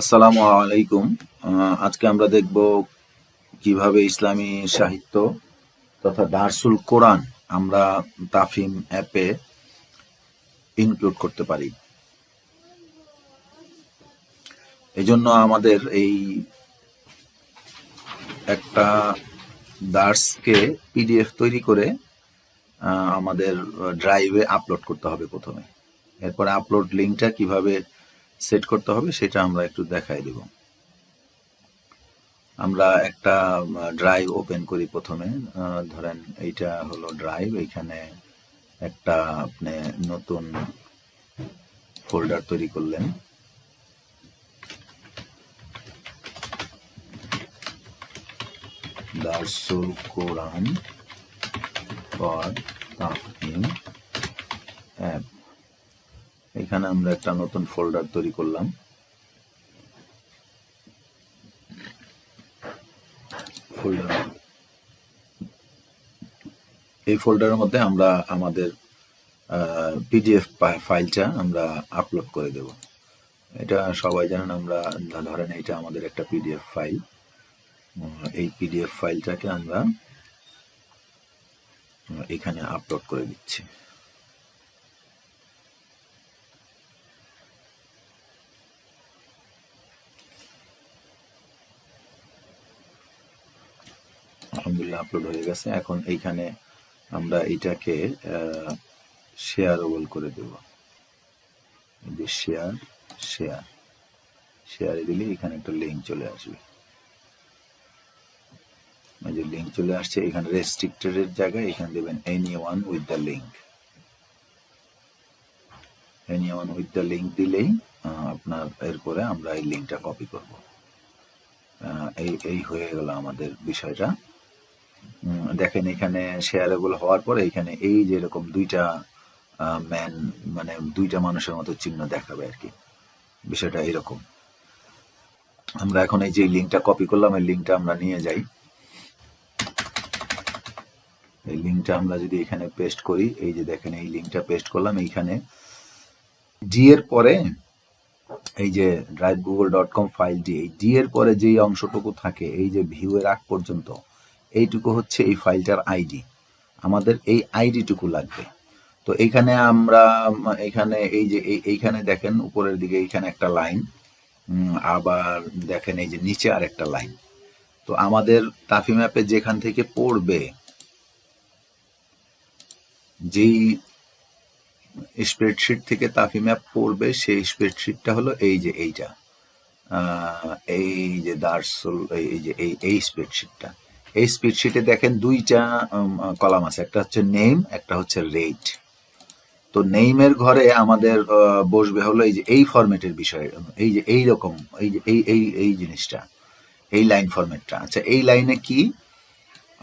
আসসালামু আলাইকুম। আজকে আমরা দেখব কীভাবে ইসলামী সাহিত্য তথা দারসুল কোরআন আমরা তাফিম অ্যাপে ইনক্লুড করতে পারি। এই জন্য আমাদের এই একটা দার্সকে পিডিএফ তৈরি করে আমাদের ড্রাইভে আপলোড করতে হবে প্রথমে। এরপরে আপলোড লিঙ্কটা কীভাবে সেট করতে হবে, সেটা আমরা একটু দেখাই দেব। আমরা একটা ড্রাইভ ওপেন করি প্রথমে ধরেন এইটা হলো ড্রাইভ এইখানে একটা আপনি নতুন ফোল্ডার তৈরি করলেন। দারসুল কোরআন ফর তাফহিম অ্যাপ এখানে আমরা একটা নতুন ফোল্ডার তৈরি করলাম। ফোল্ডার এই ফোল্ডারের মধ্যে আমরা আমাদের পিডিএফ ফাইলটা আমরা আপলোড করে দেব। এটা সবাই জানেন আমরা, ধরেন এটা আমাদের একটা পিডিএফ ফাইল এই পিডিএফ ফাইলটাকে আমরা এখানে আপলোড করে দিচ্ছি। আলহামদুলিল্লাহ আপলোড হয়ে গেছে। এখন এইখানে আমরা এটাকে শেয়ার শেয়ারেবল করে দেব। যে শেয়ার শেয়ার শেয়ারে দিলে এখানে একটা লিঙ্ক চলে আসবে। যে লিঙ্ক চলে আসছে, এখানে রেস্ট্রিক্টেড এর জায়গায় এখানে দেবেন anyone with the link anyone with the link দিলেই আপনার এরপরে আমরা এই লিঙ্কটা কপি করব। এই এই হয়ে গেল আমাদের বিষয়টা। দেখেন এখানে শেয়ারেবল হওয়ার পরে এখানে এই যে এরকম দুইটা ম্যান মানে দুইটা মানুষের মতো চিহ্ন দেখাবে আর কি। বিষয়টা এরকম। আমরা এখন এই যে লিঙ্কটা কপি করলাম, এই লিঙ্কটা আমরা নিয়ে যাই। এই লিঙ্কটা আমরা যদি এখানে পেস্ট করি, এই যে দেখেন এই লিঙ্কটা পেস্ট করলাম, এইখানে ডি এর পরে এই যে ড্রাইভ গুগল ডট কম ফাইলটি এই ডি এর পরে যেই অংশটুকু থাকে, এই যে ভিউ এর আগ পর্যন্ত এইটুকু হচ্ছে এই ফাইলটার আইডি। আমাদের এই আইডিটুকু লাগবে। তো এইখানে আমরা, এখানে এই যে, এই- এইখানে দেখেন উপরের দিকে এইখানে একটা লাইন আবার দেখেন এই যে নিচে আর একটা লাইন। তো আমাদের তাফি ম্যাপে যেখান থেকে পড়বে, যেই স্প্রেডশিট থেকে তাফি ম্যাপ পড়বে, সেই স্প্রেডশিটটা হলো এই যে এইটা। এই যে দার্সুল, এই এই যে এই এই স্প্রেডশিটটা। এই স্প্রেডশিটে দেখেন দুইটা কলাম আছে। একটা হচ্ছে নেম একটা হচ্ছে রেট তো নেইমের ঘরে আমাদের বসবে হলো এই যে এই ফরম্যাটের বিষয়, এই যে এই রকম, এই যে, এই এই এই জিনিসটা, এই লাইন ফরম্যাটটা। আচ্ছা এই লাইনে কি?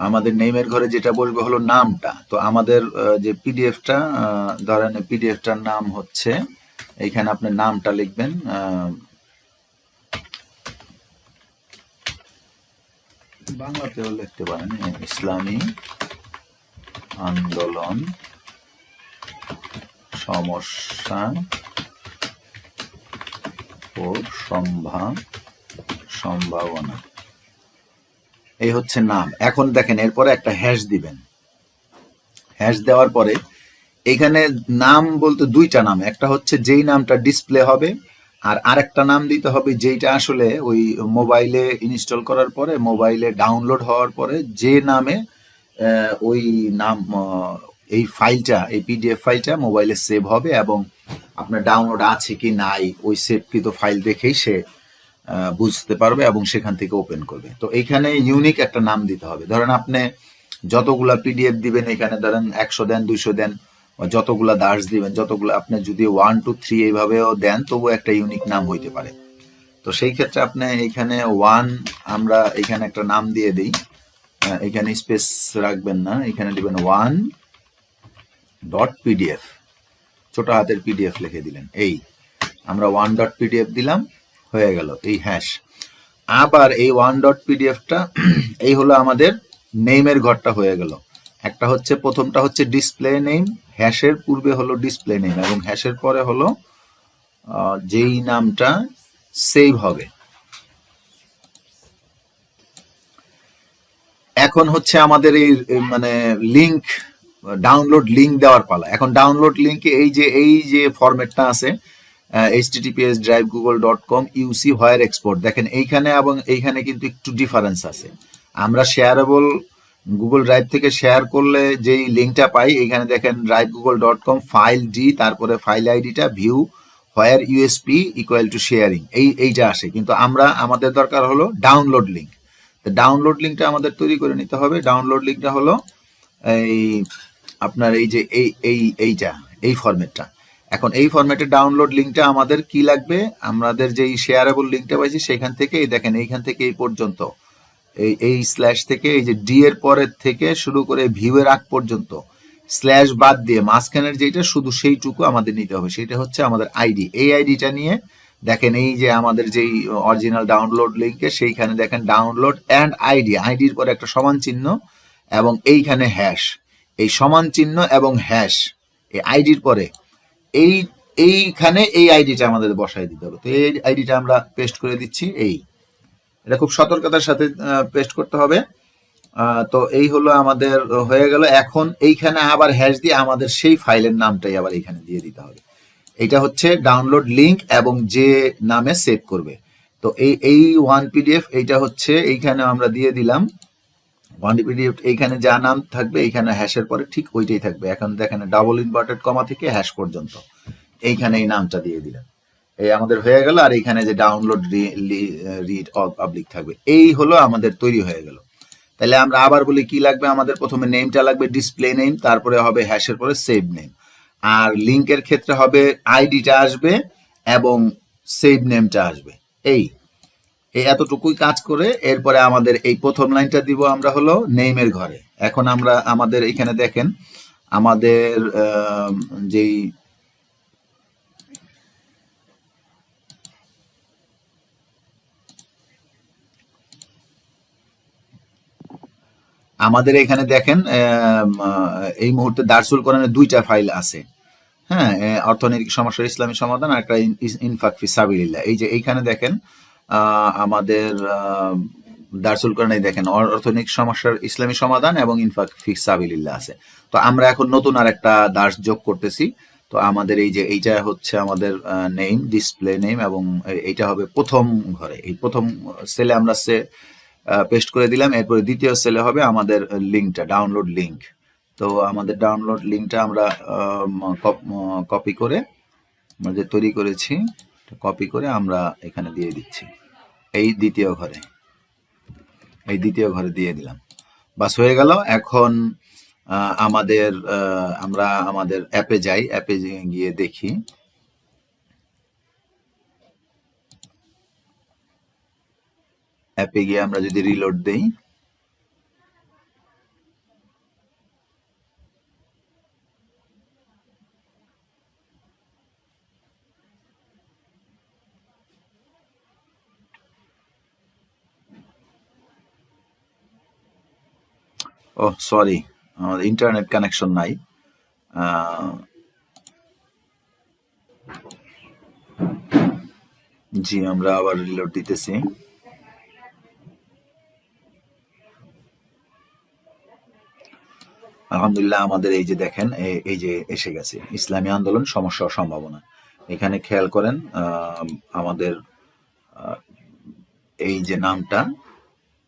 আমাদের নেইমের ঘরে যেটা বসবে হলো নামটা। তো আমাদের যে পিডিএফটা ধরেন পিডিএফটার নাম হচ্ছে এইখানে আপনি নামটা লিখবেন বাংলাতেও লিখতে পারেন ইসলামী আন্দোলন সমস্যা ও সম্ভা, সম্ভাবনা। এই হচ্ছে নাম। এখন দেখেন, এরপরে একটা হ্যাশ দিবেন। হ্যাশ দেওয়ার পরে এখানে নাম বলতে দুইটা নাম। একটা হচ্ছে যেই নামটা ডিসপ্লে হবে আর আরেকটা নাম দিতে হবে যেইটা আসলে ওই মোবাইলে ইনস্টল করার পরে মোবাইলে ডাউনলোড হওয়ার পরে যে নামে ওই নাম এই ফাইলটা এই পিডিএফ ফাইলটা মোবাইলে সেভ হবে এবং আপনার ডাউনলোড আছে কি নাই, ওই সেভকৃত ফাইল দেখেই সে বুঝতে পারবে এবং সেখান থেকে ওপেন করবে। তো এইখানে ইউনিক একটা নাম দিতে হবে। ধরেন আপনি যতগুলা পিডিএফ দিবেন, এখানে ধরেন একশো দেন, দুইশো দেন যতগুলা দার্স দিবেন, যতগুলো আপনি যদি ওয়ান টু থ্রি এইভাবেও দেন তবু একটা ইউনিক নাম হইতে পারে। তো সেই ক্ষেত্রে আপনি এখানে ওয়ান আমরা এখানে একটা নাম দিয়ে দিই। এখানে স্পেস রাখবেন না, এখানে দিবেন ওয়ান ডট পিডিএফ ছোট হাতের পিডিএফ লিখে দিলেন, এই। আমরা ওয়ান ডট পিডিএফ দিলাম, হয়ে গেল, এই হ্যাশ আবার এই ওয়ান ডট পিডিএফটা এই হলো আমাদের নেইমের ঘরটা হয়ে গেল। একটা হচ্ছে, প্রথমটা হচ্ছে ডিসপ্লে নেম হ্যাশের পূর্বে হলো ডিসপ্লে নেম এবং হ্যাশের পরে হলো যেই নামটা সেভ হবে। এখন হচ্ছে আমাদের এই মানে লিংক ডাউনলোড লিংক দেওয়ার পালা। এখন ডাউনলোড লিংকে এই যে এই যে ফরম্যাটটা আছে HTTPS drive Google dot com UC where export দেখেন, এইখানে এবং এইখানে কিন্তু একটু ডিফারেন্স আছে। আমরা শেয়ারেবল গুগল ড্রাইভ থেকে শেয়ার করলে যেই লিঙ্কটা পাই, এখানে দেখেন drive Google dot com file D তারপরে ফাইল আইডিটা view where USP equal to sharing এই, এইটা আসে। কিন্তু আমরা, আমাদের দরকার হলো ডাউনলোড লিঙ্ক তো ডাউনলোড লিঙ্কটা আমাদের তৈরি করে নিতে হবে। ডাউনলোড লিঙ্কটা হলো এই আপনার এই যে, এই এই, এইটা, এই ফরম্যাটটা এখন এই ফরম্যাটে ডাউনলোড লিঙ্কটা আমাদের কি লাগবে? আমাদের যেই শেয়ারেবল লিঙ্কটা পাইছি, সেখান থেকে দেখেন, এইখান থেকে এই পর্যন্ত। এই এই স্ল্যাশ থেকে, এই যে ডি এর পরের থেকে শুরু করে ভিউ এর আগ পর্যন্ত স্ল্যাশ বাদ দিয়ে মাঝখানের যেটা শুধু সেইটুকু আমাদের নিতে হবে। সেটা হচ্ছে আমাদের আইডি এই আইডিটা নিয়ে, দেখেন এই যে আমাদের যেই অরিজিনাল ডাউনলোড লিঙ্কে সেইখানে দেখেন ডাউনলোড অ্যান্ড আইডি আইডির পরে একটা সমান চিহ্ন এবং এইখানে হ্যাশ এই সমান চিহ্ন এবং হ্যাশ এই আইডির পরে, এই, এইখানে এই আইডিটা আমাদের বসায় দিতে হবে। তো এই আইডিটা আমরা পেস্ট করে দিচ্ছি, এই। এটা খুব সতর্কতার সাথে পেস্ট করতে হবে। তো এই হলো আমাদের, হয়ে গেল। এখন এইখানে আবার হ্যাশ দিয়ে আমাদের সেই ফাইলের নামটাই আবার এইখানে দিয়ে দিতে হবে। এটা হচ্ছে ডাউনলোড লিংক এবং যে নামে সেভ করবে। তো এই এই ওয়ান পিডিএফ এইটা হচ্ছে এইখানে আমরা দিয়ে দিলাম। ওয়ান পিডিএফ এইখানে যা নাম থাকবে, এইখানে হ্যাশের পরে ঠিক ওইটাই থাকবে। এখন দেখেন ডাবল ইনভার্টেড কমা থেকে হ্যাশ পর্যন্ত। এইখানে এই নামটা দিয়ে দিলাম। এই আমাদের হয়ে গেল, আর এইখানে যে ডাউনলোড রিড পাবলিক থাকবে, এই হলো আমাদের তৈরি হয়ে গেল। তাহলে আমরা আবার বলি কি লাগবে? আমাদের প্রথমে নেমটা লাগবে ডিসপ্লে নেম তারপরে হবে হ্যাশের পরে সেভ নেম আর লিঙ্কের ক্ষেত্রে হবে আইডিটা আসবে এবং সেভ নেমটা আসবে। এই এই এতটুকুই কাজ করে এরপরে আমাদের এই প্রথম লাইনটা দিব আমরা হলো নেইমের ঘরে। এখন আমরা আমাদের এখানে দেখেন, আমাদের যেই আমাদের এখানে দেখেন এই মুহূর্তে দারসুল কোরআনের দুইটা ফাইল আছে। হ্যাঁ অর্থনৈতিক সমস্যার ইসলামী সমাধান আর একটা ইন- ইনফাক ফি সাবিলিল্লাহ। এই যে এইখানে দেখেন আমাদের দারসুল কোরআনে দেখেন অর্থনৈতিক সমস্যার ইসলামী সমাধান এবং ইনফাক ফি সাবিলিল্লাহ আছে। তো আমরা এখন নতুন আর একটা দাস যোগ করতেছি। তো আমাদের এই যে এইটা হচ্ছে আমাদের নেম ডিসপ্লে নেম এবং এইটা হবে প্রথম ঘরে। এই প্রথম সেলে আমরা সে পেস্ট করে দিলাম। এরপরে দ্বিতীয় সেলে হবে আমাদের লিঙ্কটা ডাউনলোড লিঙ্ক তো আমাদের ডাউনলোড লিঙ্কটা আমরা কপি করে আমরা যে তৈরি করেছি কপি করে আমরা এখানে দিয়ে দিচ্ছি। এই দ্বিতীয় ঘরে। এই দ্বিতীয় ঘরে দিয়ে দিলাম। বাস, হয়ে গেল। এখন আমাদের আমরা আমাদের অ্যাপে যাই। অ্যাপে গিয়ে দেখি। অ্যাপে গিয়ে আমরা যদি রিলোড দেই ও সরি আমাদের ইন্টারনেট কানেকশন নাই। জি, আমরা আবার রিলোড দিতেছি। আলহামদুলিল্লাহ আমাদের এই যে দেখেন এই যে এসে গেছে। ইসলামী আন্দোলন, সমস্যা সম্ভাবনা। এখানে খেয়াল করেন আমাদের এই যে নামটা,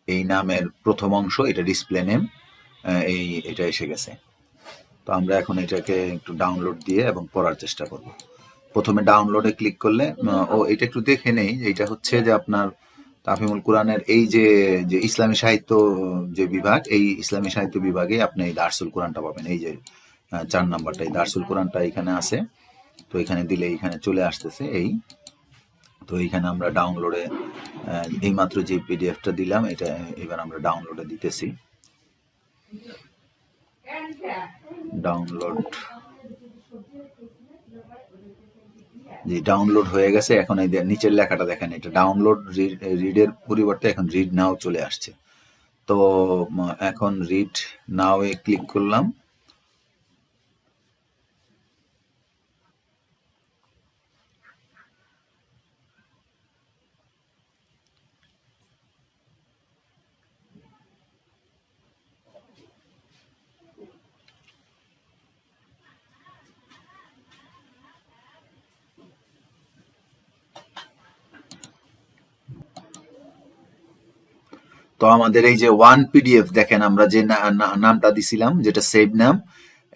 এই নামের প্রথম অংশ, এটা ডিসপ্লে নেম এই, এটা এসে গেছে। তো আমরা এখন এটাকে একটু ডাউনলোড দিয়ে এবং পড়ার চেষ্টা করব। প্রথমে ডাউনলোডে ক্লিক করলে, ও, এটা একটু দেখে নেই এটা হচ্ছে যে আপনার তাফিমুল কোরআনের এই যে যে ইসলামী সাহিত্য যে বিভাগ এই ইসলামী সাহিত্য বিভাগে আপনি এই দারসুল কোরআনটা পাবেন। এই যে চার নাম্বারটা এই দারসুল কোরআনটা এখানে আছে। তো এখানে দিলে এখানে চলে আসতেছে এই। তো এইখানে আমরা ডাউনলোডে এইমাত্র যে পিডিএফটা দিলাম এটা এবার আমরা ডাউনলোডে দিতেছি। ডাউনলোড জি ডাউনলোড হয়ে গেছে, এখন এই যে নিচের লেখাটা দেখেন, এটা ডাউনলোড রিডের পরিবর্তে এখন রিড নাও চলে আসছে। তো এখন রিড নাও এ ক্লিক করলাম। তো আমাদের এই যে ওয়ান পিডিএফ দেখেন আমরা যে নামটা দিছিলাম যেটা সেভ নাম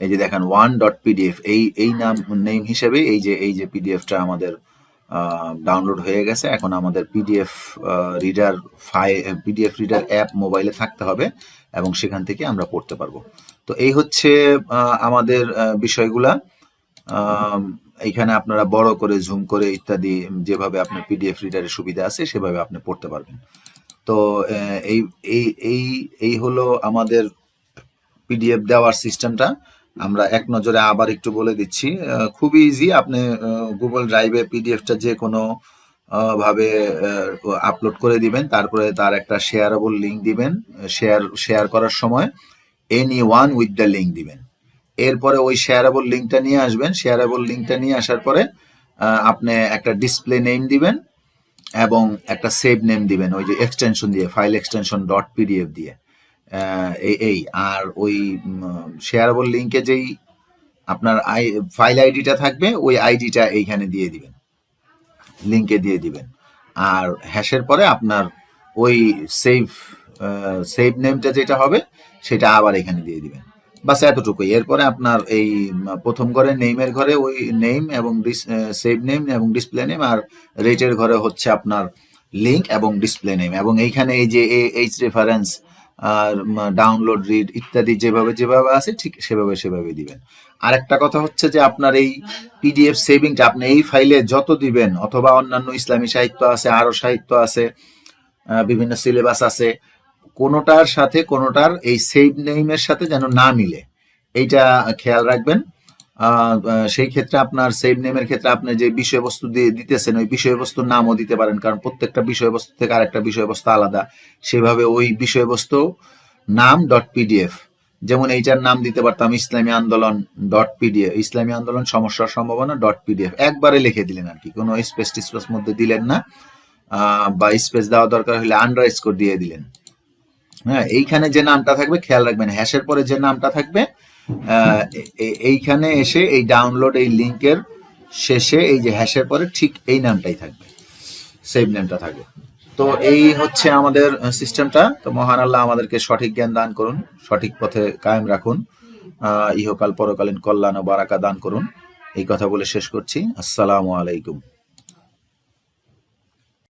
এই যে দেখেন ওয়ান ডট পিডিএফ এই এই নাম নেম হিসেবে এই যে এই যে পিডিএফটা আমাদের ডাউনলোড হয়ে গেছে এখন আমাদের পিডিএফ রিডার ফাই পিডিএফ রিডার অ্যাপ মোবাইলে থাকতে হবে এবং সেখান থেকে আমরা পড়তে পারব। তো এই হচ্ছে আমাদের বিষয়গুলা। আম, এইখানে আপনারা বড় করে জুম করে ইত্যাদি যেভাবে আপনার পিডিএফ রিডারের সুবিধা আছে সেভাবে আপনি পড়তে পারবেন। তো এই এই এই এই হলো আমাদের পিডিএফ দেওয়ার সিস্টেমটা। আমরা এক নজরে আবার একটু বলে দিচ্ছি। খুবই ইজি আপনি গুগল ড্রাইভে পিডিএফটা যে কোনো ভাবে আপলোড করে দিবেন। তারপরে তার একটা শেয়ারেবল লিঙ্ক দিবেন শেয়ার শেয়ার করার সময় anyone with the link দিবেন। এরপরে ওই শেয়ারেবল লিঙ্কটা নিয়ে আসবেন। শেয়ারেবল লিঙ্কটা নিয়ে আসার পরে আপনি একটা ডিসপ্লে নেম দিবেন। এবং একটা সেভ নেম দিবেন, ওই যে এক্সটেনশন দিয়ে ফাইল এক্সটেনশন ডট পিডিএফ দিয়ে। এই, আর ওই শেয়ারেবল লিঙ্কে যেই আপনার আই ফাইল আইডিটা থাকবে, ওই আইডিটা এইখানে দিয়ে দিবেন। লিঙ্কে দিয়ে দিবেন। আর হ্যাশের পরে আপনার ওই সেভ সেভ নেমটা যেটা হবে, সেটা আবার এখানে দিয়ে দিবেন। বাস এতটুকুই। এরপরে আপনার এই প্রথম ঘরে নেইমের ঘরে ওই নেম এবং সেভ নেম এবং ডিসপ্লে নেম আর রেটের ঘরে হচ্ছে আপনার লিঙ্ক এবং ডিসপ্লে নেম এবং এইখানে এই যে এইচ রেফারেন্স আর ডাউনলোড, রিড ইত্যাদি যেভাবে যেভাবে আছে ঠিক সেভাবে সেভাবে দিবেন। আরেকটা কথা হচ্ছে যে আপনার এই পিডিএফ সেভিংটা আপনি এই ফাইলে যত দিবেন অথবা অন্যান্য ইসলামী সাহিত্য আছে, আরও সাহিত্য আছে বিভিন্ন সিলেবাস আছে কোনোটার সাথে কোনোটার এই সেভ নেইমের সাথে যেন না মিলে। এইটা খেয়াল রাখবেন। সেই ক্ষেত্রে আপনার সেভ নেমের ক্ষেত্রে আপনি যে বিষয়বস্তু দিয়ে দিতেছেন, ওই বিষয়বস্তুর নামও দিতে পারেন। কারণ প্রত্যেকটা বিষয়বস্তু থেকে আরেকটা বিষয়বস্তু আলাদা। সেভাবে ওই বিষয়বস্তু নাম ডট পিডিএফ যেমন এইটার নাম দিতে পারতাম ইসলামী আন্দোলন ডট পিডিএফ ইসলামী আন্দোলন সমস্যার সম্ভাবনা ডট পিডিএফ একবারে লিখে দিলেন আর কি। কোনো স্পেস টিস্পেস মধ্যে দিলেন না। বা স্পেস দেওয়া দরকার হলে আন্ডার স্কোর দিয়ে দিলেন। হ্যাঁ এইখানে যে নামটা থাকবে, খেয়াল রাখবেন, হ্যাশের পরে যে নামটা থাকবে এইখানে এসে এই ডাউনলোড এই লিঙ্কের শেষে এই যে হ্যাশের পরে ঠিক এই নামটাই থাকবে সেভ নেমটা থাকবে। তো এই হচ্ছে আমাদের সিস্টেমটা তো মহান আল্লাহ আমাদেরকে সঠিক জ্ঞান দান করুন, সঠিক পথে কায়েম রাখুন ইহকাল পরকালীন কল্যাণ ও বারাকা দান করুন। এই কথা বলে শেষ করছি। আসসালামু আলাইকুম।